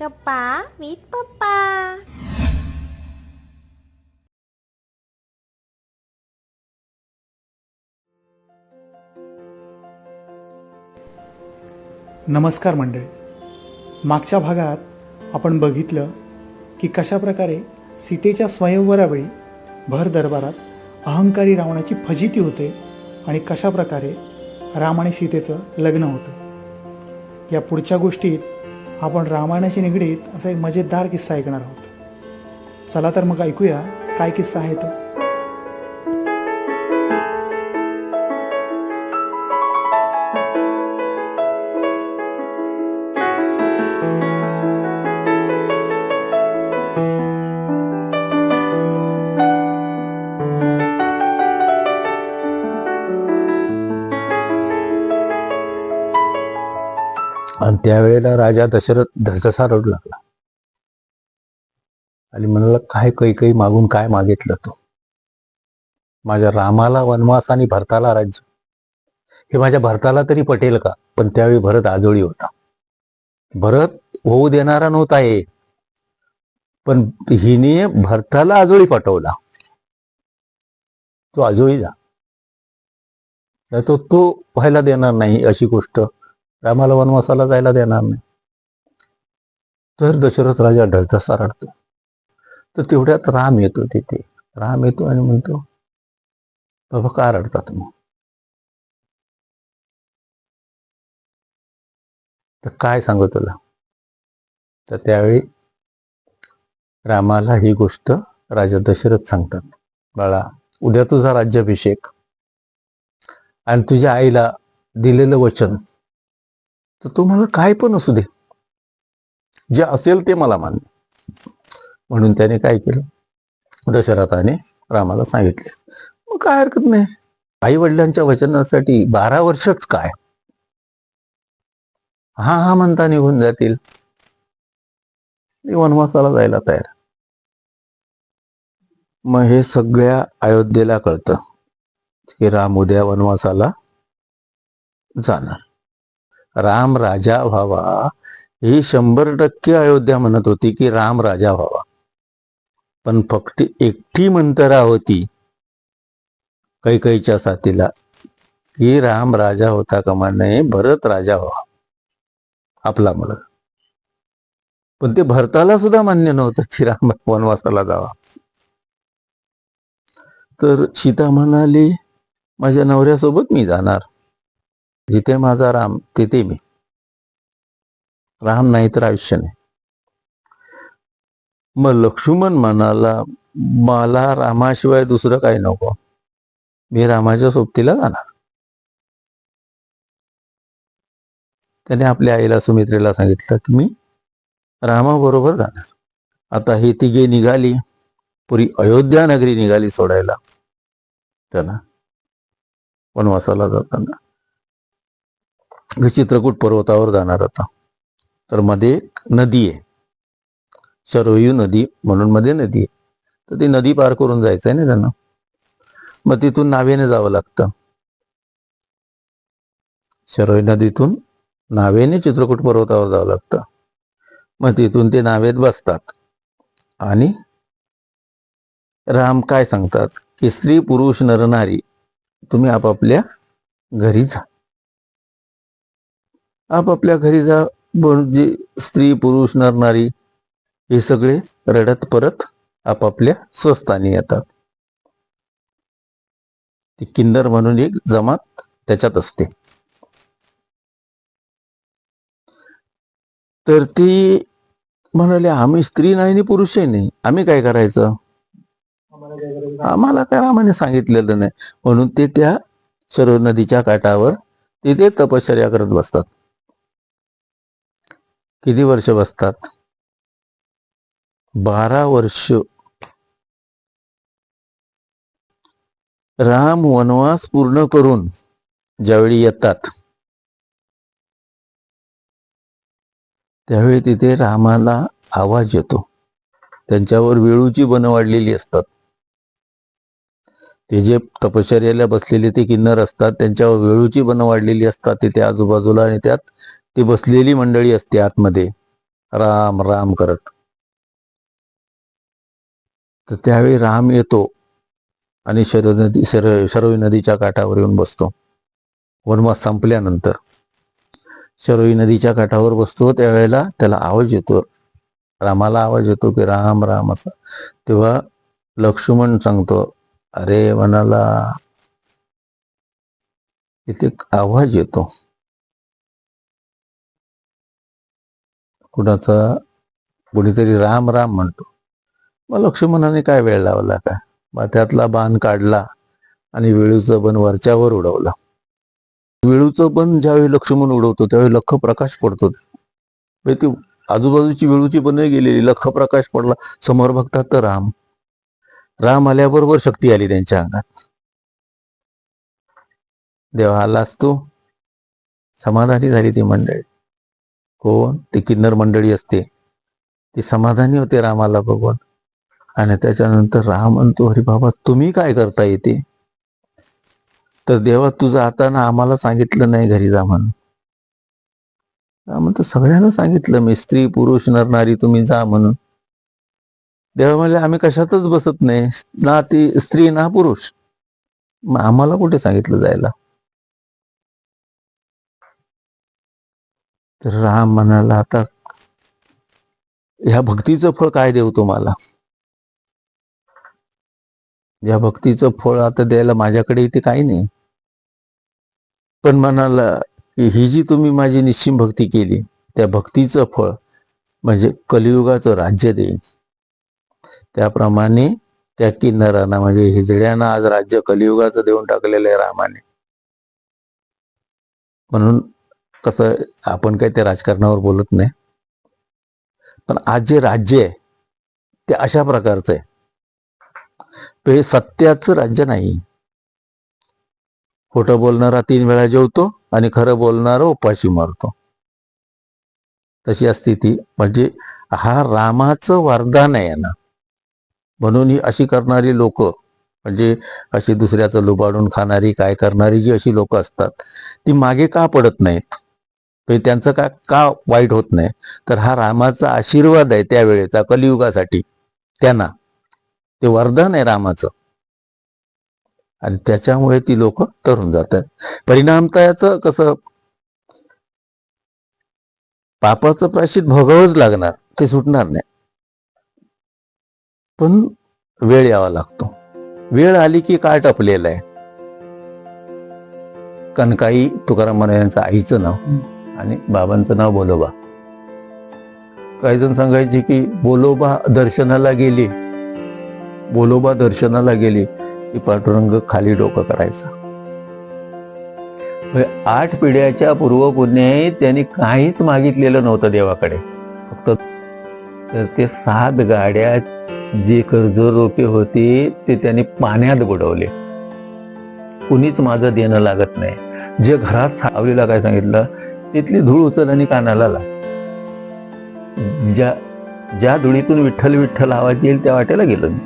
गप्पा विथ पप्पा नमस्कार मंडळी. मागच्या भागात आपण बघितलं की कशाप्रकारे सीतेच्या स्वयंवरावेळी भर दरबारात अहंकारी रावणाची फजिती होते आणि कशाप्रकारे राम आणि सीतेचं लग्न होतं. या पुढच्या गोष्टीत आपण रामायणाशी निगडीत असा एक मजेदार किस्सा ऐकणार आहोत. चला तर मग ऐकूया काय किस्सा आहे तो. त्यावेळेला राजा दशरथ धसधसा रडू लागला. आणि म्हणाला काय कैकई काही मागून काय मागितलं तू? माझ्या रामाला वनवास आणि भरताला राज्य. हे माझ्या भरताला तरी पटेल का? पण त्यावेळी भरत आजोळी होता. भरत होऊ देणारा नव्हता हे. पण हिने भरताला आजोळी पाठवला तो आजोळी जा. नाही तो तो व्हायला देणार नाही अशी गोष्ट. रामाला वनवासाला जायला देणार नाही. तर दशरथ राजा ढसढसा रडतो तर तेवढ्यात राम येतो तिथे. राम येतो आणि म्हणतो बाबा का रडता तुम्ही तर काय सांगू तुला? तर त्यावेळी रामाला ही गोष्ट राजा दशरथ सांगतात. बाळा उद्या तुझा राज्याभिषेक आणि तुझ्या आईला दिलेलं वचन तर तो मला काय पण असू दे. जे असेल ते मला मान्य. म्हणून त्याने काय केलं? दशरथाने रामाला सांगितले. मग काय हरकत नाही. आई वडिलांच्या वचनासाठी बारा वर्षच काय? हा हा म्हणता निघून जातील. वनवासाला जायला तयार. मग हे सगळ्या अयोध्येला कळतं की राम उद्या वनवासाला जाणार. राम राजा व्हावा. ही शंभर टक्के अयोध्या म्हणत होती की राम राजा व्हावा. पण फक्त एकटी मंतरा होती. कैकईच्या साथीला की राम राजा होता कमा नये भरत राजा व्हावा. आपला मुलगा. पण ते भरताला सुद्धा मान्य नव्हतं की राम वनवासाला जावा. तर सीता म्हणाली माझ्या नवऱ्यासोबत मी जाणार. जिथे माझा राम तिथे मी. राम नाही तर आयुष्य नाही. मग लक्ष्मण म्हणाला मला रामाशिवाय दुसरं काही नको. मी रामाच्या सोबतीला जाणार. त्याने आपल्या आईला सुमित्रेला सांगितलं की मी रामाबरोबर जाणार. आता ही तिघे निघाली. पुरी अयोध्या नगरी निघाली सोडायला. त्यांना वनवासाला जाताना चित्रकूट पर्वतावर जाणार होता. तर मध्ये एक नदी आहे. शरोयू नदी म्हणून मध्ये नदी आहे. तर ती नदी पार करून जायचं आहे ना त्यांना. मग तिथून नावेने जावं लागतं. शरोई नदीतून नावेने चित्रकूट पर्वतावर जावं लागतं. मग तिथून ते नावेत बसतात. आणि राम काय सांगतात? की स्त्री पुरुष नरनारी तुम्ही आपापल्या घरी जा. आपापल्या घरी जा जे स्त्री पुरुष नरनारी हे सगळे रडत परत आपापल्या स्वस्थानी येतात. ती किन्नर म्हणून एक जमात त्याच्यात असते. तर ती म्हणाले आम्ही स्त्री नाही आणि पुरुषही नाही. आम्ही काय करायचं? आम्हाला काय रामाने सांगितलेलं नाही. म्हणून ते त्या सरोवर नदीच्या काठावर तिथे तपश्चर्या करत बसतात. किती वर्ष बसतात? बारा वर्ष. राम वनवास पूर्ण करून ज्यावेळी येतात त्यावेळी तिथे रामाला आवाज येतो. त्यांच्यावर वेळूची बन वाढलेली असतात. ते जे तपश्चर्याला बसलेले ते किन्नर असतात त्यांच्यावर वेळूची बन वाढलेली असतात तिथे आजूबाजूला आणि त्यात ती बसलेली मंडळी असते आतमध्ये. राम राम करत. तर त्यावेळी राम येतो आणि शरव नदी शर शरोई नदीच्या काठावर येऊन बसतो. वनवास संपल्यानंतर शरवी नदीच्या काठावर बसतो. त्यावेळेला त्याला आवाज येतो. रामाला आवाज येतो की राम राम असा. तेव्हा लक्ष्मण सांगतो अरे मनाला इथे आवाज येतो. कुणाचा कुणीतरी राम राम म्हणतो. मग लक्ष्मणाने काय वेळ लावला काय मग त्यातला बाण काढला आणि वेळूचं बन वरच्यावर उडवलं. वेळूचं बन ज्यावेळी लक्ष्मण उडवतो त्यावेळी लख प्रकाश पडतो. म्हणजे ती आजूबाजूची वेळूची बन गेलेली लख प्रकाश पडला. समोर बघतात तर राम. राम आल्याबरोबर शक्ती आली त्यांच्या अंगात. देवा आलास तू? समाधानी झाली ती मंडळी. कोण? ती किन्नर मंडळी असते. ती समाधानी होते रामाला बघून. आणि त्याच्यानंतर राम म्हणतो अरे बाबा तुम्ही काय करता येते तर देवा तुझं आता ना आम्हाला सांगितलं नाही घरी जा म्हणून. राम म्हणतो सगळ्यांना सांगितलं मी स्त्री पुरुष नर नारी तुम्ही जा म्हणून. देवा म्हणजे आम्ही कशातच बसत नाही. ना ती स्त्री ना पुरुष. मग आम्हाला कुठे सांगितलं जायला? तर राम म्हणाला आता ह्या भक्तीचं फळ काय देऊ तुम्हाला? या भक्तीचं फळ आता द्यायला माझ्याकडे इथे काही नाही. पण म्हणाला की ही जी तुम्ही माझी निश्चिम भक्ती केली त्या भक्तीचं फळ म्हणजे कलियुगाचं राज्य देईन. त्याप्रमाणे त्या किन्नरांना म्हणजे हिजड्यांना आज राज्य कलियुगाचं देऊन टाकलेलं आहे रामाने. म्हणून कसं आपण काही त्या राजकारणावर बोलत नाही. पण आज जे राज्य आहे ते अशा प्रकारचं आहे. हे सत्याचं राज्य नाही. खोटं बोलणारा तीन वेळा जेवतो आणि खरं बोलणारा उपाशी मारतो. तशी स्थिती. ती म्हणजे हा रामाचं वरदान आहे ना म्हणून ही अशी करणारी लोक म्हणजे अशी दुसऱ्याचं लुबाडून खाणारी काय करणारी जी अशी लोक असतात ती मागे का पडत नाहीत? म्हणजे त्यांचं का का वाईट होत नाही? तर हा रामाचा आशीर्वाद आहे त्यावेळेचा कलियुगासाठी. त्यांना. ते वरदान आहे रामाचं. आणि त्याच्यामुळे ती लोक तरुण जातात. परिणामतः याचं कसं? पापाचं प्राशित भोगावंच लागणार ते सुटणार नाही. पण वेळ यावा लागतो. वेळ आली की काय टपलेलं आहे. कनकाई तुकाराम महाराजांचं आईचं नाव. आणि बाबांचं नाव बोलोबा. काही जण सांगायचे की बोलोबा दर्शनाला गेली. बोलोबा दर्शनाला गेली की पांडुरंग खाली डोकं करायचा. म्हणजे आठ पिढ्याच्या पूर्वपुण्याही त्यांनी काहीच मागितलेलं नव्हतं देवाकडे. फक्त तर ते सात गाड्या जे कर्ज रोपे होते ते त्यांनी पाण्यात बुडवले. कुणीच माझं देणं लागत नाही. जे घरात सावलीला काय सांगितलं? तिथली धूळ उचल आणि कानाला ला ज्या ज्या धुळीतून विठ्ठल विठ्ठल आवाज येईल त्या वाटेला गेलो मी.